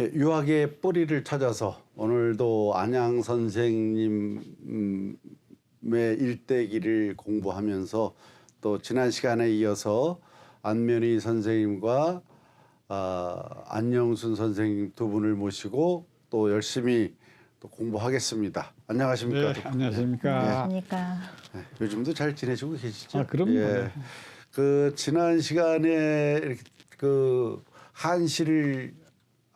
예, 유학의 뿌리를 찾아서 오늘도 안양 선생님의 일대기를 공부하면서 또 지난 시간에 이어서 안면희 선생님과 아, 안영순 선생님 두 분을 모시고 또 열심히 또 공부하겠습니다. 안녕하십니까? 네, 안녕하십니까. 안녕하십니까. 네, 요즘도 잘 지내시고 계시죠? 아, 그럼요. 네. 그 지난 시간에 이렇게 그 한시를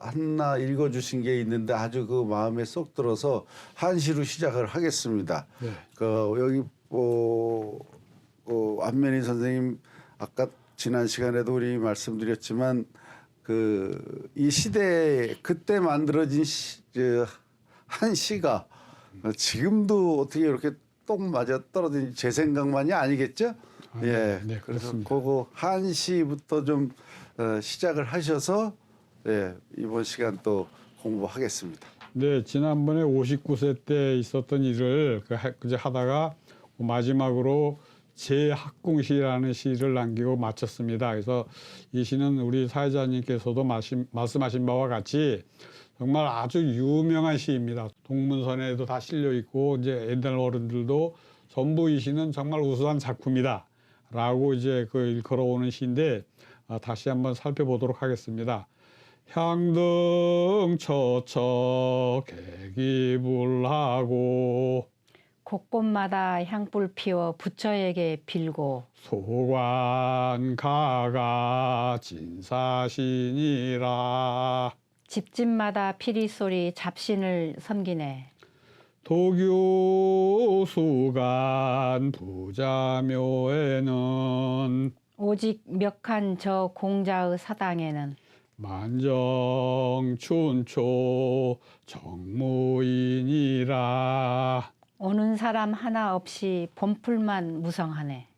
하나 읽어주신 게 있는데 아주 그 마음에 쏙 들어서 한시로 시작을 하겠습니다. 네. 그 여기 어, 어, 안면희 선생님 아까 지난 시간에도 우리 말씀드렸지만 그 이 시대에 그때 만들어진 시, 그, 한 시가 지금도 어떻게 이렇게 똑 맞아 떨어진 제 생각만이 아니겠죠? 아, 예. 네, 그래서 그렇습니다. 그거 한 시부터 좀 어, 시작을 하셔서 예, 이번 시간 또 공부하겠습니다. 네, 지난번에 59세 때 있었던 일을 그 하- 그제 하다가 마지막으로 제학궁시라는 시를 남기고 마쳤습니다. 그래서 이 시는 우리 사회자님께서도 말씀, 말씀하신 바와 같이 정말 아주 유명한 시입니다. 동문선에도 다 실려 있고 이제 옛날 어른들도 전부 이 시는 정말 우수한 작품이다. 라고 이제 그 일컬어오는 시인데 아, 다시 한번 살펴보도록 하겠습니다. 향등 처처 계기불하고 곳곳마다 향불 피워 부처에게 빌고 소관 가가 진사신이라 집집마다 피리 소리 잡신을 섬기네. 도교수간 부자묘에는 오직 몇한 저 공자의 사당에는 만정춘초 정무인이라 오는 사람 하나 없이 봄풀만 무성하네.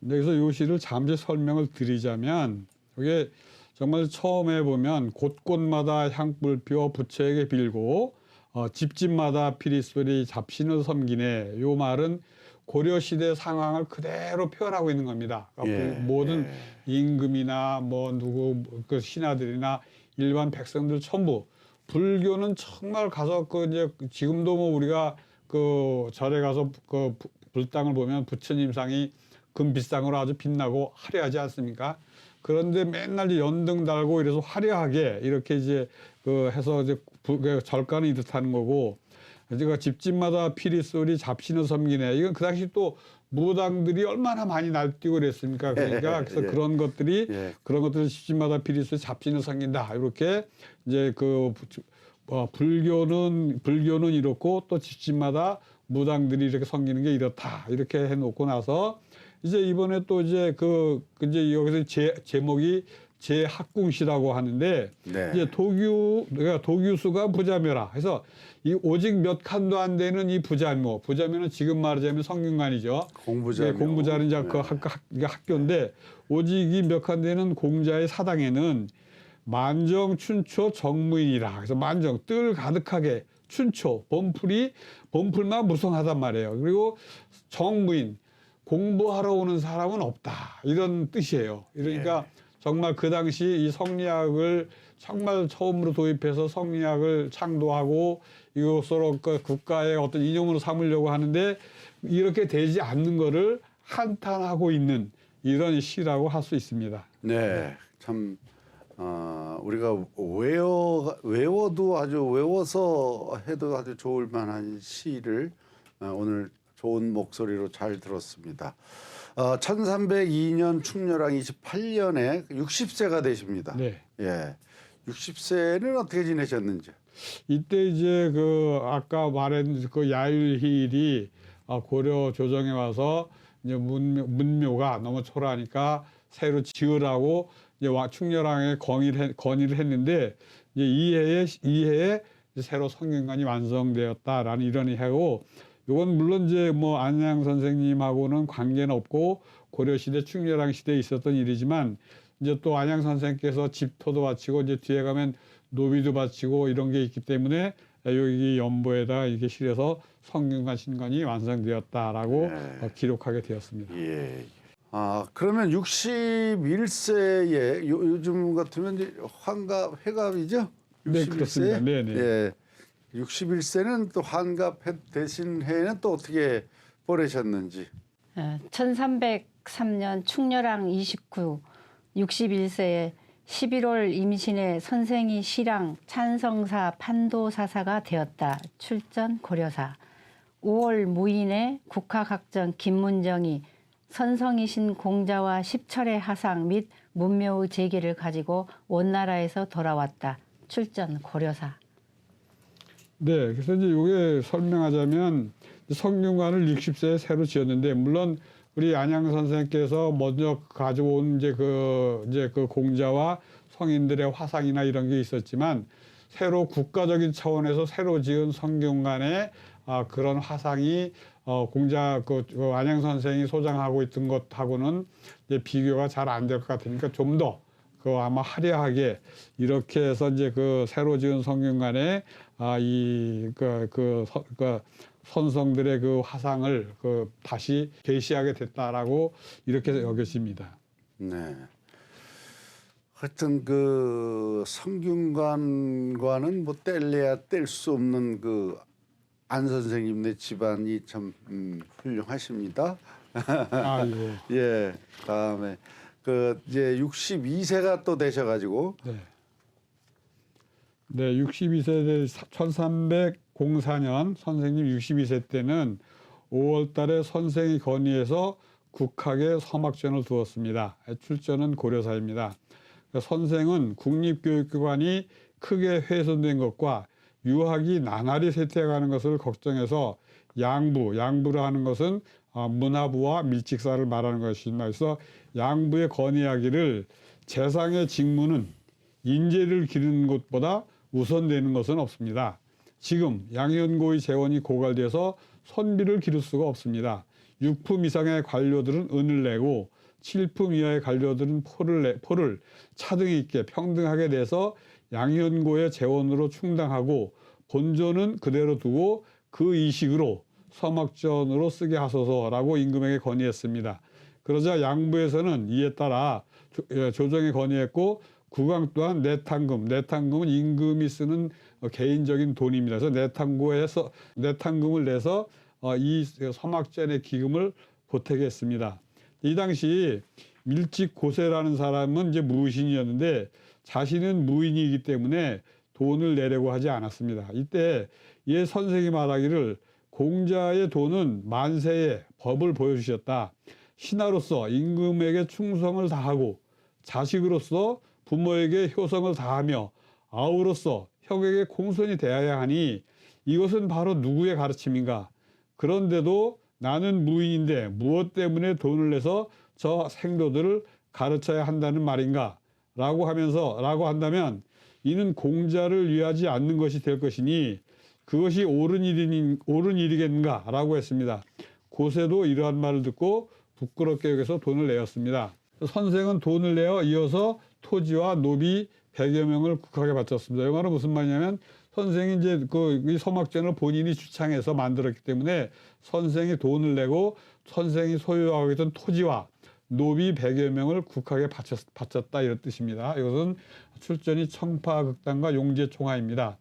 근데 여기서 요 시를 잠시 설명을 드리자면 이게 정말 처음에 보면 곳곳마다 향불 피워 부처에게 빌고 어, 집집마다 피리 소리 잡신을 섬기네 요 말은 고려 시대 상황을 그대로 표현하고 있는 겁니다. 그러니까 예, 모든 예. 임금이나 뭐 누구 그 신하들이나 일반 백성들 전부 불교는 정말 가서 그 이제 지금도 뭐 우리가 그 절에 가서 그 부- 불당을 보면 부처님 상이 금빛상으로 아주 빛나고 화려하지 않습니까? 그런데 맨날 이제 연등 달고 이래서 화려하게 이렇게 이제 그 해서 이제 부- 그 절간을 이듯 하는 거고 제가 집집마다 피리 소리 잡신을 섬기네. 이건 그 당시 또 무당들이 얼마나 많이 날뛰고 그랬습니까? 그러니까 그래서 예. 그런 것들이 예. 그런 것들을 집집마다 피리 소리 잡신을 섬긴다. 이렇게 이제 그 부- 어, 불교는 불교는 이렇고 또 집집마다 무당들이 이렇게 섬기는 게 이렇다. 이렇게 해놓고 나서 이제 이번에 또 이제 그, 그 이제 여기서 제, 제목이 제학궁시라고 하는데 네. 이제 도규 그러니까 도규수가 부자묘라. 그래서 이 오직 몇 칸도 안 되는 이 부자묘. 부자묘는 지금 말하자면 성균관이죠. 공부자묘. 네, 공부자는 이제 그 네. 학, 학, 이게 학교인데 오직 이 몇 칸 되는 공자의 사당에는 만정 춘초 정무인이라. 그래서 만정 뜰 가득하게 춘초 범풀이 범풀만 무성하단 말이에요. 그리고 정무인 공부하러 오는 사람은 없다 이런 뜻이에요. 그러니까 정말 그 당시 이 성리학을 정말 처음으로 도입해서 성리학을 창도하고 이것으로 그 국가의 어떤 이념으로 삼으려고 하는데 이렇게 되지 않는 거를 한탄하고 있는 이런 시라고 할 수 있습니다. 네, 참 어, 우리가 외워 외워도 아주 외워서 해도 아주 좋을 만한 시를 어, 오늘 좋은 목소리로 잘 들었습니다. 어, 1302년 충렬왕 28년에 60세가 되십니다. 네. 예, 60세는 어떻게 지내셨는지. 이때 이제 그 아까 말한 그 야율힐이 아, 고려 조정에 와서 이제 문묘, 문묘 가 너무 초라하니까 새로 지으라고 이제 와 충렬왕에 건의를, 했- 건의를 했는데 이제 이 해에 이 해에 이제 새로 성균관이 완성되었다라는 이런 해고 요건 물론 이제 뭐 안양 선생님하고는 관계는 없고 고려 시대 충렬왕 시대에 있었던 일이지만 이제 또 안양 선생께서 집토도 바치고 이제 뒤에 가면 노비도 바치고 이런 게 있기 때문에 여기 연보에다 이렇게 실어서 성균관 신관이 완성되었다라고 네. 어, 기록하게 되었습니다. 예. 아 그러면 61세에 요, 요즘 같으면 환갑 회갑이죠? 네, 그렇습니다. 네, 네. 예. 61세는 또 환갑 해- 대신 해에는 또 어떻게 보내셨는지. 어, 1303년 충렬왕 29, 61세에 11월 임신에 선생이 시랑 찬성사 판도사사가 되었다. 출전 고려사. 5월 무인에 국학학전 김문정이 선성이신 공자와 십철의 하상 및 문묘의 재기를 가지고 원나라에서 돌아왔다. 출전 고려사. 네, 그래서 이제 이게 설명하자면 성균관을 60세에 새로 지었는데 물론 우리 안양 선생님께서 먼저 가져온 이제 그 이제 그 공자와 성인들의 화상이나 이런 게 있었지만 새로 국가적인 차원에서 새로 지은 성균관의 아, 그런 화상이 어, 공자 그, 그 안양 선생이 소장하고 있던 것하고는 이제 비교가 잘 안 될 것 같으니까 좀 더 그 아마 화려하게 이렇게 해서 이제 그 새로 지은 성균관에 아 이 그 그, 서- 그 선성들의 그 화상을 그 다시 계시하게 됐다라고 이렇게 여겨집니다. 네. 하여튼 그 성균관과는 뭐 뗄래야 뗄 수 없는 그 안 선생님네 집안이 참 음, 훌륭하십니다. 아 예. 예. 다음에 그 이제 62세가 또 되셔 가지고 네. 네, 62세 1304년 선생님 62세 때는 5월 달에 선생이 건의해서 국학에 서막전을 두었습니다. 출전은 고려사입니다. 그러니까 선생은 국립교육기관이 크게 훼손된 것과 유학이 나날이 쇠퇴해가는 것을 걱정해서 양부, 양부라 하는 것은 아, 문화부와 밀직사를 말하는 것입니다. 그래서 양부에 건의하기를 재상의 직무는 인재를 기르는 것보다 우선되는 것은 없습니다. 지금 양현고의 재원이 고갈돼서 선비를 기를 수가 없습니다. 6품 이상의 관료들은 은을 내고 7품 이하의 관료들은 포를, 내, 포를 차등 있게 평등하게 내서 양현고의 재원으로 충당하고 본전은 그대로 두고 그 이식으로 서막전으로 쓰게 하소서라고 임금에게 건의했습니다. 그러자 양부에서는 이에 따라 조, 예, 조정에 건의했고 국왕 또한 내탕금, 내탕금은 임금이 쓰는 어, 개인적인 돈입니다. 그래서 내탕고에서 내탕금을 내서 어, 이 서막전의 기금을 보태겠습니다. 이 당시 밀직 고세라는 사람은 이제 무신이었는데 자신은 무인이기 때문에 돈을 내려고 하지 않았습니다. 이때 예 선생이 말하기를 공자의 돈은 만세의 법을 보여주셨다. 신하로서 임금에게 충성을 다하고 자식으로서 부모에게 효성을 다하며 아우로서 형에게 공손히 대해야 하니 이것은 바로 누구의 가르침인가? 그런데도 나는 무인인데 무엇 때문에 돈을 내서 저 생도들을 가르쳐야 한다는 말인가? 라고 하면서 라고 한다면 이는 공자를 위하지 않는 것이 될 것이니 그것이 옳은 일이 옳은 일이겠는가? 라고 했습니다. 고세도 이러한 말을 듣고 부끄럽게 여기서 돈을 내었습니다. 선생은 돈을 내어 이어서 토지와 노비 100여 명을 국하게 바쳤습니다. 이 말은 무슨 말이냐면 선생이 이제 그이 서막전을 본인이 주창해서 만들었기 때문에 선생이 돈을 내고 선생이 소유하고 있던 토지와 노비 100여 명을 국하게 바쳤, 바쳤다 이런 뜻입니다. 이것은 출전이 청파극단과 용제총화입니다.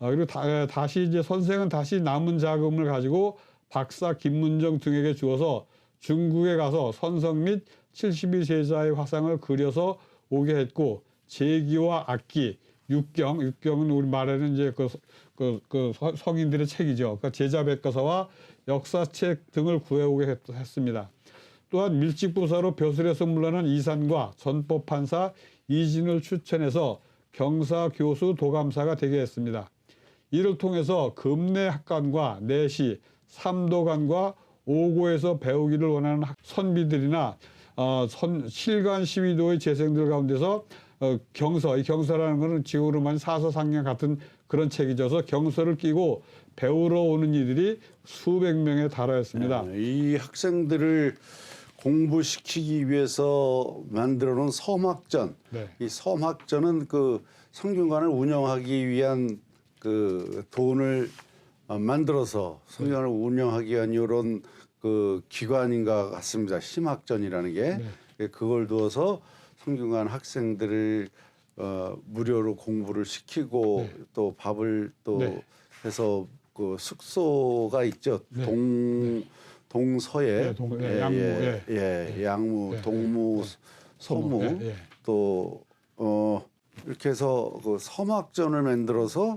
아, 그리고 다, 다시 이제 선생은 다시 남은 자금을 가지고 박사 김문정 등에게 주어서 중국에 가서 선성 및 72세자의 화상을 그려서 오게 했고 제기와 악기, 육경, 육경은 우리 말에는 이제 그, 그, 그 서- 성인들의 책이죠. 그러니까 제자백과사와 역사책 등을 구해오게 했, 했습니다. 또한 밀직부사로 벼슬에서 물러난 이산과 전법판사 이진을 추천해서 경사 교수 도감사가 되게 했습니다. 이를 통해서 금내학관과 내시, 삼도관과 오고에서 배우기를 원하는 학- 선비들이나 어, 선, 실관 시위도의 재생들 가운데서 어, 경서, 이 경서라는 것은 지구로만 사서상량 같은 그런 책이져서 경서를 끼고 배우러 오는 이들이 수백 명에 달하였습니다. 네, 이 학생들을 공부시키기 위해서 만들어 놓은 섬학전. 네. 이 섬학전은 그 성균관을 운영하기 위한 그 돈을 어, 만들어서 성균관을 운영하기 위한 이런 그 기관인 것 같습니다. 심학전이라는 게 네. 그걸 두어서 성균관 학생들을 어, 무료로 공부를 시키고 네. 또 밥을 또 네. 해서 그 숙소가 있죠. 네. 동 동서에 네, 동- 네, 양무, 예, 예. 예, 양무, 네. 동무, 소무 예, 예. 또 어, 이렇게 해서 그 서막전을 만들어서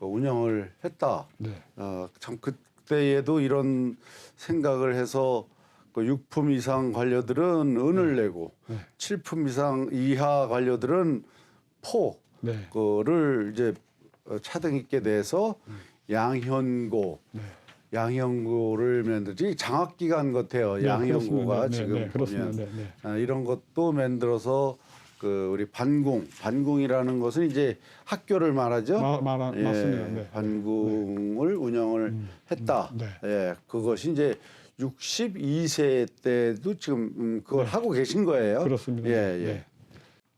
그 운영을 했다. 네. 어, 참 그 때에도 이런 생각을 해서 그 6품 이상 관료들은 은을 내고 네. 칠 7품 이상 이하 관료들은 포 네. 그를 이제 어, 차등 있게 내서 양현고 네. 양현고를 만들지 장학 기간 같아요. 네, 양현고가. 네, 지금 네. 보면 네, 네. 아, 이런 것도 만들어서 그 우리 반궁 반궁이라는 것은 이제 학교를 말하죠. 마- 말하- 예, 맞습니다. 네. 반궁을 운영을 했다. 네. 예, 그것이 이제 62세 때도 지금 음, 그걸 하고 계신 거예요. 그렇습니다. 예, 예. 네.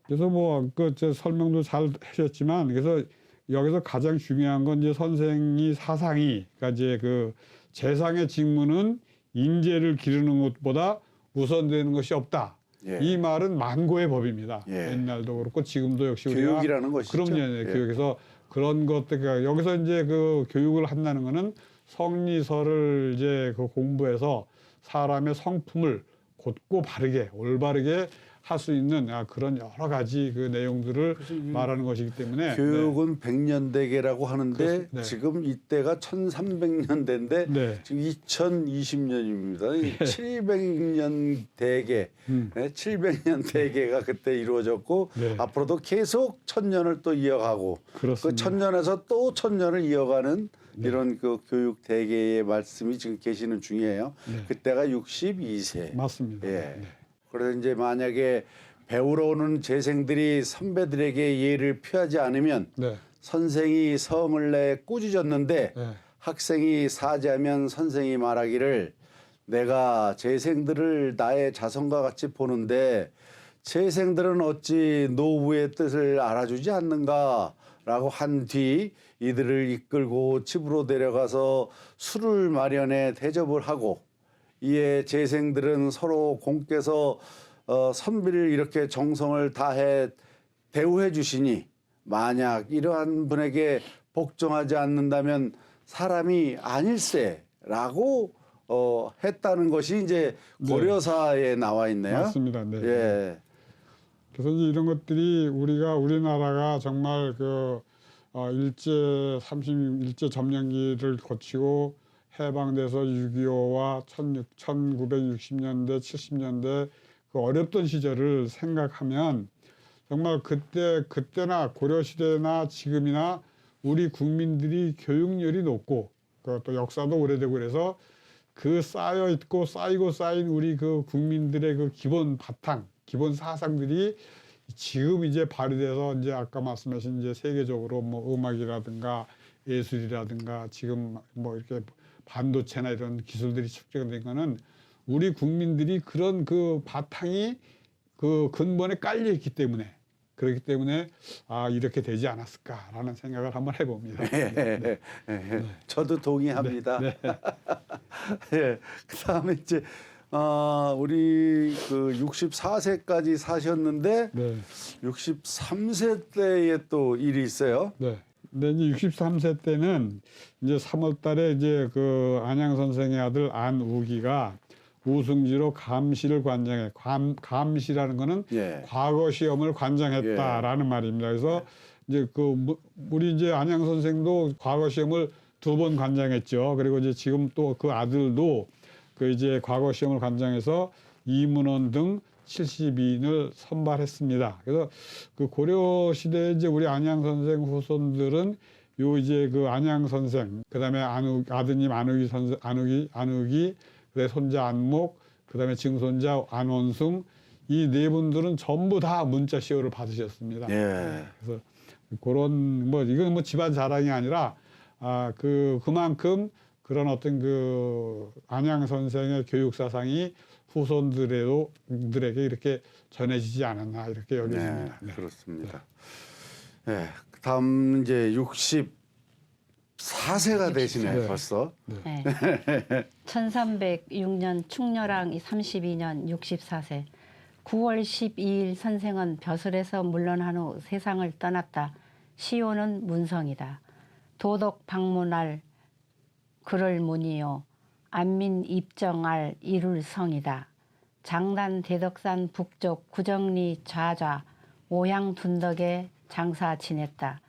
그래서 뭐그 설명도 잘 하셨지만 그래서 여기서 가장 중요한 건 이제 선생이 사상이 그러니까 이제 그 재상의 직무는 인재를 기르는 것보다 우선되는 것이 없다. 예. 이 말은 만고의 법입니다. 예. 옛날도 그렇고 지금도 역시 우리가 교육이라는 것이죠. 그럼요. 네, 예. 교육에서 그런 것들 그러니까 여기서 이제 그 교육을 한다는 거는 성리서를 이제 그 공부해서 사람의 성품을 곧고 바르게 올바르게 할 수 있는 아, 그런 여러 가지 그 내용들을 말하는 것이기 때문에 교육은 백년대계라고 하는데 네. 지금 이때가 1300년대인데 네. 지금 2020년입니다. 700년 대계, 음. 네, 700년 대계가 그때 이루어졌고 네. 앞으로도 계속 천년을 또 이어가고 그 그렇습니다. 천년에서 또 천년을 이어가는 이런 그 교육 대계의 말씀이 지금 계시는 중이에요. 네. 그때가 62세. 맞습니다. 예. 네. 그래서 이제 만약에 배우러 오는 재생들이 선배들에게 예를 표하지 않으면 네. 선생이 성을 내 꾸짖었는데 네. 학생이 사죄하면 선생이 말하기를 내가 재생들을 나의 자손과 같이 보는데 재생들은 어찌 노부의 뜻을 알아주지 않는가라고 한 뒤 이들을 이끌고 집으로 데려가서 술을 마련해 대접을 하고 이에 재생들은 서로 공께서 어, 선비를 이렇게 정성을 다해 대우해 주시니 만약 이러한 분에게 복종하지 않는다면 사람이 아닐세라고 어, 했다는 것이 이제 고려사에 나와 있네요. 맞습니다. 네. 예. 그래서 이런 것들이 우리가 우리나라가 정말 그 어, 일제 30 일제 점령기를 거치고 해방돼서 6.25와 1960년대 70년대 그 어렵던 시절을 생각하면 정말 그때 그때나 고려 시대나 지금이나 우리 국민들이 교육열이 높고 그또 역사도 오래되고 그래서 그 쌓여 있고 쌓이고 쌓인 우리 그 국민들의 그 기본 바탕, 기본 사상들이 지금 이제 발휘돼서 이제 아까 말씀하신 이제 세계적으로 뭐 음악이라든가 예술이라든가 지금 뭐 이렇게 반도체나 이런 기술들이 축적된 거는 우리 국민들이 그런 그 바탕이 그 근본에 깔려 있기 때문에 그렇기 때문에 아 이렇게 되지 않았을까라는 생각을 한번 해봅니다. 예, 예, 예. 저도 동의합니다. 네. 예. 그다음에 이제 어, 우리 그 64세까지 사셨는데 네. 63세 때에 또 일이 있어요. 네. 근데 이제 63세 때는 이제 3월 달에 이제 그 안양 선생의 아들 안우기가 우승지로 감시를 관장해. 감, 감시라는 거는 예. 과거 시험을 관장했다라는 말입니다. 그래서 이제 그 무- 우리 이제 안양 선생도 과거 시험을 두 번 관장했죠. 그리고 이제 지금 또 그 아들도 그 이제 과거 시험을 관장해서 이문원 등 72인을 선발했습니다. 그래서 그 고려 시대 이제 우리 안양 선생 후손들은 요 이제 그 안양 선생, 그다음에 안우 아드님 안우기 선생, 안우기 안우기, 그다음에 손자 안목, 그다음에 증손자 안원숭 이 네 분들은 전부 다 문자 시호를 받으셨습니다. 예. 그래서 그런 뭐 이건 뭐 집안 자랑이 아니라 아 그 그만큼 그런 어떤 그 안양 선생의 교육 사상이 후손들에도 들에게 이렇게 전해지지 않았나 이렇게 네, 여겨집니다. 네. 그렇습니다. 예. 다음 이제 64세가 되시네 네. 벌써. 네. 1306년 충렬왕 32년 64세 9월 12일 선생은 벼슬에서 물러난 후 세상을 떠났다. 시효는 문성이다. 도덕 방문할 그럴 문이요. 안민 입정할 이룰 성이다. 장단 대덕산 북쪽 구정리 좌좌 오향 둔덕에 장사 지냈다.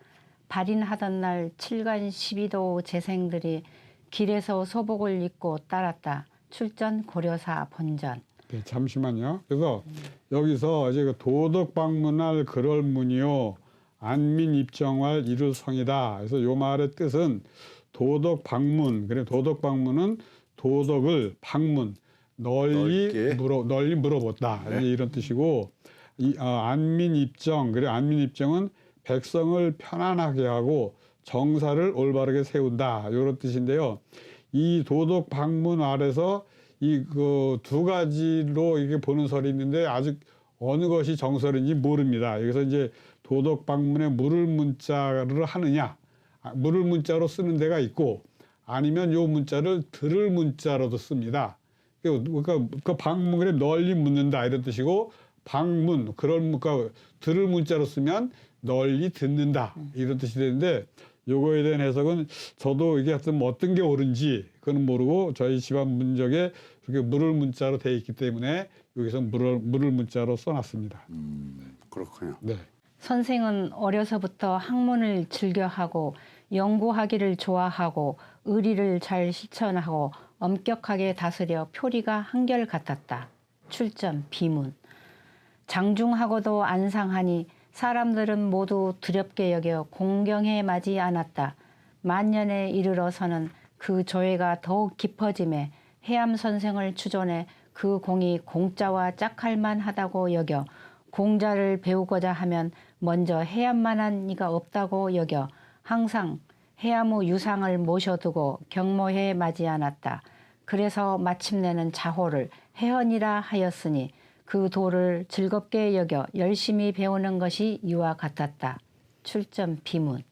발인하던 날 7간 12도 재생들이 길에서 소복을 입고 따랐다. 출전 고려사 본전. 네, 잠시만요. 그래서 여기서 이제 그 도덕 방문할 그럴 문이요 안민 입정할 이룰 성이다. 그래서 요 말의 뜻은 도덕 방문. 그래 도덕 방문은 도덕을 방문 널리 넓게. 물어 널리 물어봤다. 네. 이런 뜻이고 이 어, 안민 입정 그래 안민 입정은 백성을 편안하게 하고 정사를 올바르게 세운다. 이런 뜻인데요. 이 도덕 방문 아래서 이 그 두 가지로 이게 보는 설이 있는데 아직 어느 것이 정설인지 모릅니다. 여기서 이제 도덕 방문에 물을 문자를 하느냐, 아, 물을 문자로 쓰는 데가 있고 아니면 요 문자를 들을 문자로도 씁니다. 그러니까 그 방문에 널리 묻는다 이런 뜻이고 방문 그런 그러니까 들을 문자로 쓰면 널리 듣는다 이런 뜻이 되는데 요거에 대한 해석은 저도 이게 하여튼 뭐 어떤 게 옳은지 그건 모르고 저희 집안 문적에 그렇게 물을 문자로 돼 있기 때문에 여기서 물을 물을 문자로 써놨습니다. 그렇군요. 네. 선생은 어려서부터 학문을 즐겨하고 연구하기를 좋아하고 의리를 잘 실천하고 엄격하게 다스려 표리가 한결 같았다. 출전 비문. 장중하고도 안상하니 사람들은 모두 두렵게 여겨 공경해 마지 않았다. 만년에 이르러서는 그 조예가 더욱 깊어짐에 해암 선생을 추존해 그 공이 공자와 짝할 만 하다고 여겨 공자를 배우고자 하면 먼저 해암만한 이가 없다고 여겨 항상 해암의 유상을 모셔두고 경모해 마지 않았다. 그래서 마침내는 자호를 해헌이라 하였으니 그 도를 즐겁게 여겨 열심히 배우는 것이 이와 같았다. 출전 비문.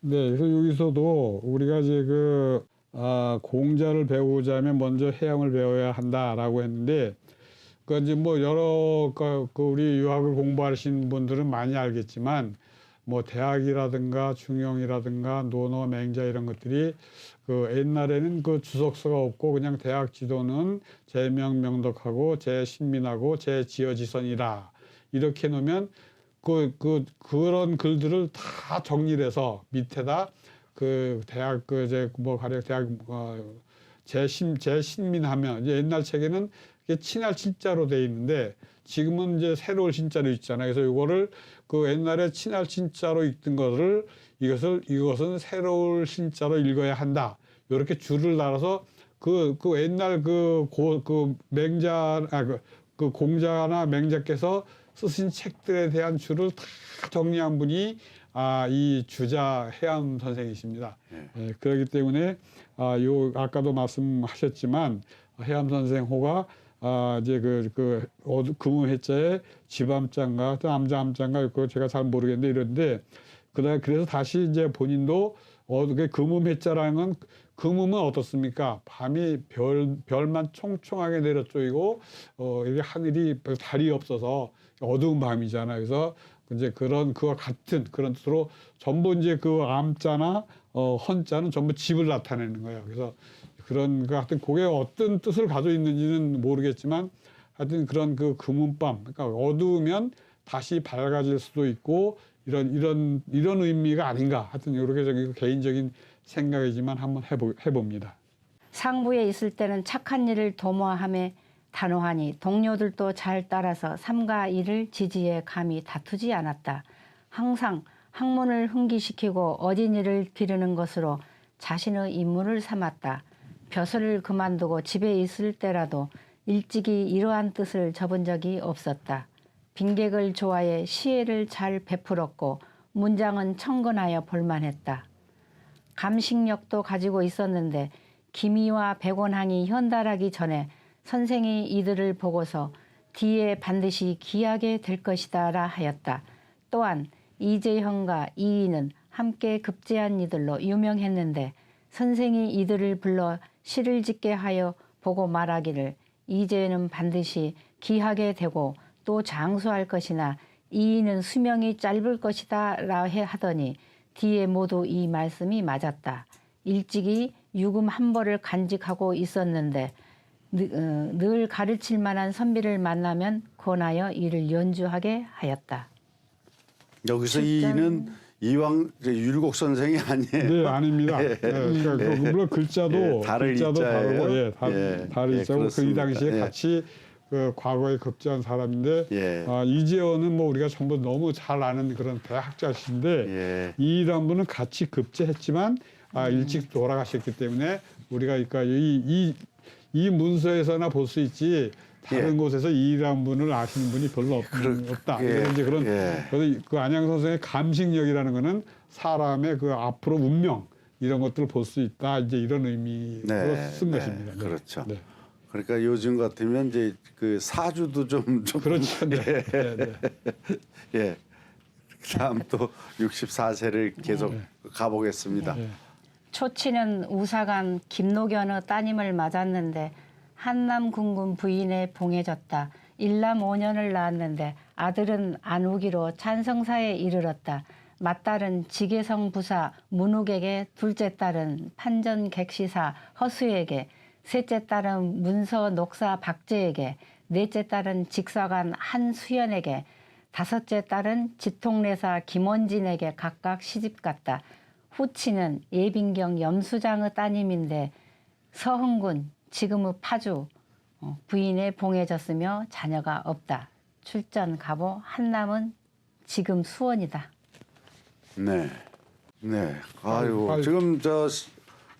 네, 그래서 여기서도 우리가 이제 그 아, 공자를 배우자면 먼저 해양을 배워야 한다라고 했는데 그 이제 뭐 여러 그, 그 우리 유학을 공부하신 분들은 많이 알겠지만 뭐 대학이라든가 중용이라든가 논어 맹자 이런 것들이 그 옛날에는 그 주석서가 없고 그냥 대학 지도는 제명명덕하고 제신민하고 제지어지선이라 이렇게 놓으면 그, 그, 그런 글들을 다 정리를 해서 밑에다 그 대학 그 이제 뭐 가령 대학 어 재신 재신민하면 이제 옛날 책에는 이게 친할 친자로 돼 있는데 지금은 이제 새로울 신자로 있잖아요. 그래서 이거를 그 옛날에 친할 친자로 읽던 거를 이것을 이것은 새로울 신자로 읽어야 한다. 이렇게 줄을 달아서 그, 그 옛날 그, 고, 그 맹자, 아, 그, 그 공자나 맹자께서 쓰신 책들에 대한 줄을 다 정리한 분이 아, 이 주자 해암 선생이십니다. 예, 그렇기 때문에 아, 요 아까도 말씀하셨지만 해암 선생 호가 아, 이제 그, 그, 금음해자에 지밤장가, 또 암자암장가, 그거 제가 잘 모르겠는데 이런데, 그다음에 그래서 다시 이제 본인도 어, 그 금음해자라는 건 금음은 어떻습니까? 밤이 별, 별만 총총하게 내려쪼이고, 어, 이게 하늘이 달이 없어서 어두운 밤이잖아요. 그래서 이제 그런 그와 같은 그런 뜻으로 전부 이제 그 암자나 어, 헌자는 전부 집을 나타내는 거예요. 그래서 그런 그 하여튼 그게 어떤 뜻을 가지고 있는지는 모르겠지만 하여튼 그런 그 금은밤 그러니까 어두우면 다시 밝아질 수도 있고 이런 이런 이런 의미가 아닌가 하여튼 이렇게 저기 개인적인 생각이지만 한번 해보, 해봅니다. 상부에 있을 때는 착한 일을 도모하며 단호하니 동료들도 잘 따라서 삼가 일을 지지해 감히 다투지 않았다. 항상 학문을 흥기시키고 어진 일을 기르는 것으로 자신의 임무를 삼았다. 벼슬을 그만두고 집에 있을 때라도 일찍이 이러한 뜻을 접은 적이 없었다. 빈객을 좋아해 시혜를 잘 베풀었고 문장은 청근하여 볼만했다. 감식력도 가지고 있었는데 기미와 백원항이 현달하기 전에 선생이 이들을 보고서 뒤에 반드시 기하게 될 것이다라 하였다. 또한 이재형과 이인은 함께 급제한 이들로 유명했는데 선생이 이들을 불러 시를 짓게 하여 보고 말하기를 이제는 반드시 기하게 되고 또 장수할 것이나 이인은 수명이 짧을 것이다라 해 하더니 뒤에 모두 이 말씀이 맞았다. 일찍이 유금 한 벌을 간직하고 있었는데 느- 어, 늘 가르칠 만한 선비를 만나면 권하여 이를 연주하게 하였다. 여기서 출전. 이는 이왕 이제 율곡 선생이 아니에요. 네, 아닙니다. 예, 그러니까 그 물론 글자도 예, 글자도 이자예요. 다르고 예, 다, 예, 다른 예, 이자고 그 이. 당시에 예. 같이 그 과거에 급제한 사람인데 예. 아, 이재원은 뭐 우리가 전부 너무 잘 아는 그런 대학자신데 예. 이란 분은 같이 급제했지만 아, 일찍 돌아가셨기 때문에 우리가 그러니까 이, 이, 이 문서에서나 볼 수 있지 다른 예. 곳에서 이란 분을 아시는 분이 별로 없, 그렇- 없다. 예, 그래서 이제 그런 예. 그래서 그 안양 선생의 감식력이라는 거는 사람의 그 앞으로 운명 이런 것들을 볼 수 있다. 이제 이런 의미로 네, 쓴 네, 것입니다. 네. 그렇죠. 네. 그러니까 요즘 같으면 이제 그 사주도 좀 좀 그렇죠. 네. 네, 네. 예. 그다음 또 64세를 계속 가보겠습니다. 네. 초치는 우사간 김노견의 따님을 맞았는데 한남 군군 부인에 봉해졌다. 일남 5년을 낳았는데 아들은 안우기로 찬성사에 이르렀다. 맏딸은 지계성 부사 문욱에게 둘째 딸은 판전 객시사 허수에게 셋째 딸은 문서 녹사 박제에게 넷째 딸은 직사관 한수연에게 다섯째 딸은 지통내사 김원진에게 각각 시집갔다. 후치는 예빈경 염수장의 따님인데 서흥군 지금의 파주 어, 부인에 봉해졌으며 자녀가 없다. 출전 가보 한남은 지금 수원이다. 네. 네. 아유, 아유. 지금 저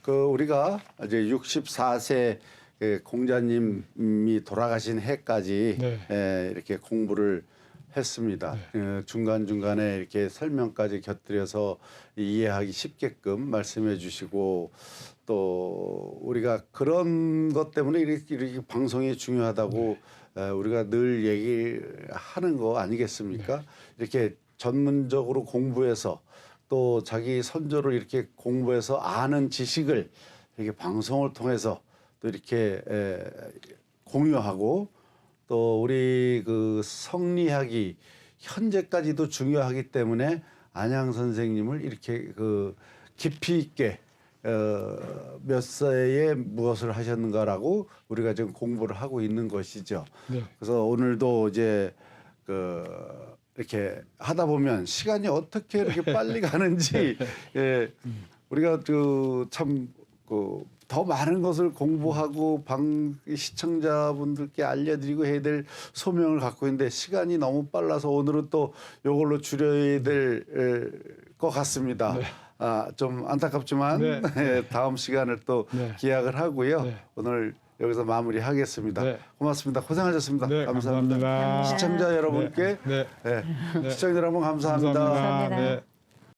그 우리가 이제 64세 그 공자님이 돌아가신 해까지 네. 에, 이렇게 공부를 했습니다. 어, 중간 중간에 이렇게 설명까지 곁들여서 이해하기 쉽게끔 말씀해 주시고 또 우리가 그런 것 때문에 이렇게, 이렇게 방송이 중요하다고 에, 우리가 늘 얘기하는 거 아니겠습니까? 이렇게 전문적으로 공부해서 또 자기 선조를 이렇게 공부해서 아는 지식을 이렇게 방송을 통해서 또 이렇게 에, 공유하고 또 우리 그 성리학이 현재까지도 중요하기 때문에 안양 선생님을 이렇게 그 깊이 있게 어, 몇 세에 무엇을 하셨는가라고 우리가 지금 공부를 하고 있는 것이죠. 네. 그래서 오늘도 이제 그 이렇게 하다 보면 시간이 어떻게 이렇게 빨리 가는지 예 우리가 그참그 더 많은 것을 공부하고 방 시청자분들께 알려드리고 해야 될 소명을 갖고 있는데 시간이 너무 빨라서 오늘은 또 이걸로 줄여야 될 것 같습니다. 아 좀 안타깝지만 네. 예, 다음 시간을 또 네. 기약을 하고요. 네. 오늘 여기서 마무리하겠습니다. 네. 고맙습니다. 고생하셨습니다. 네, 감사합니다. 감사합니다. 시청자 여러분께 네. 예, 네. 시청자 여러분 감사합니다. 감사합니다. 감사합니다. 네.